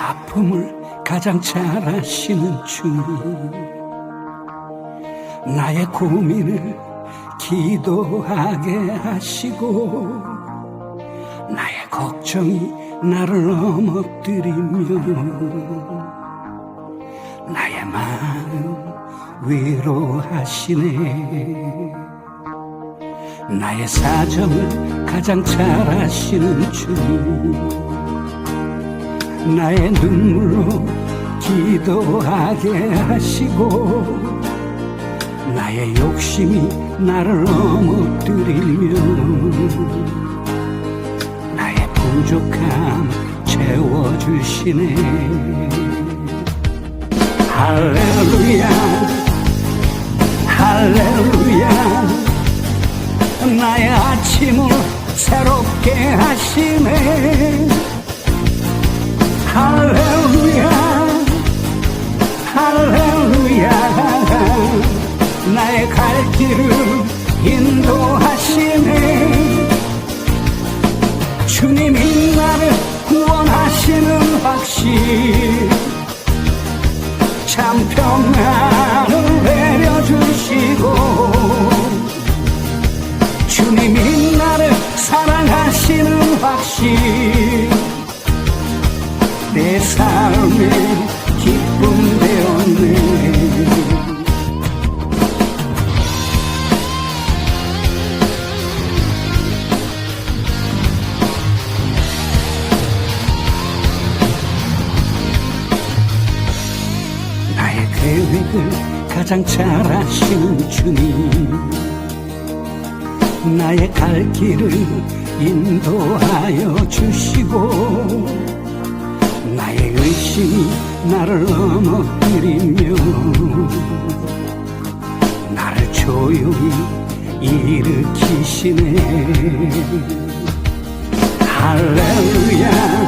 아픔을 가장 잘 아시는 주님 나의 고민을 기도하게 하시고 나의 걱정이 나를 넘어뜨리며 나의 마음 위로하시네. 나의 사정을 가장 잘 아시는 주님 나의 눈물로 기도하게 하시고 나의 욕심이 나를 넘어뜨리며 나의 부족함 채워주시네. 할렐루야 할렐루야. 나의 아침을 새롭게 하시네 길을 인도하시네. 주님이 나를 구원하시는 확신. 참 평안을 내려주시고. 주님이 나를 사랑하시는 확신. 내 삶의 계획을 가장 잘 아시는 주님. 나의 갈 길을 인도하여 주시고 나의 의심이 나를 넘어뜨리며 나를 조용히 일으키시네. 할렐루야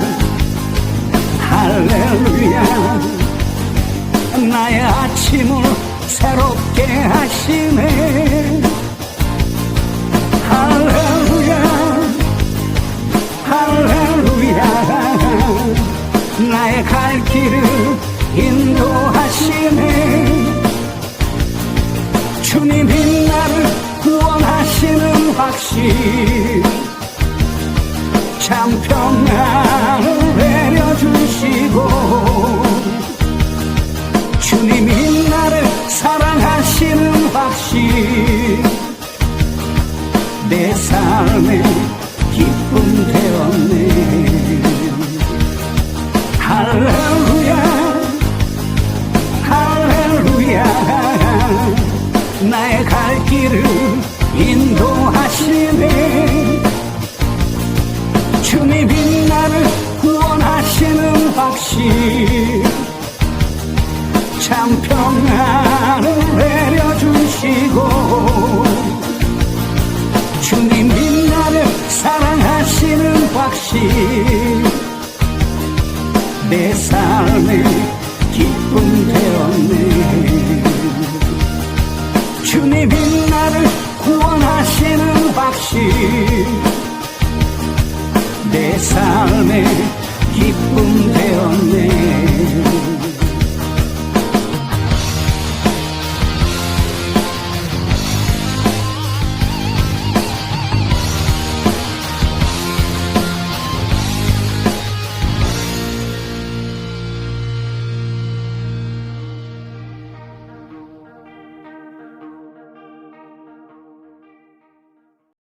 나의 갈 길을 인도하시네. 주님이 나를 구원하시는 확신 참 평안을 내려주시고 주님이 나를 사랑하시는 확신 내 삶의 나의 갈 길을 인도하시네 주님이 나를 구원하시는 확신 참 평안을 내려주시고 주님이 나를 사랑하시는 확신 내 삶의 죄인 나를 구원하시는 확신. 내 삶의 기쁨 되어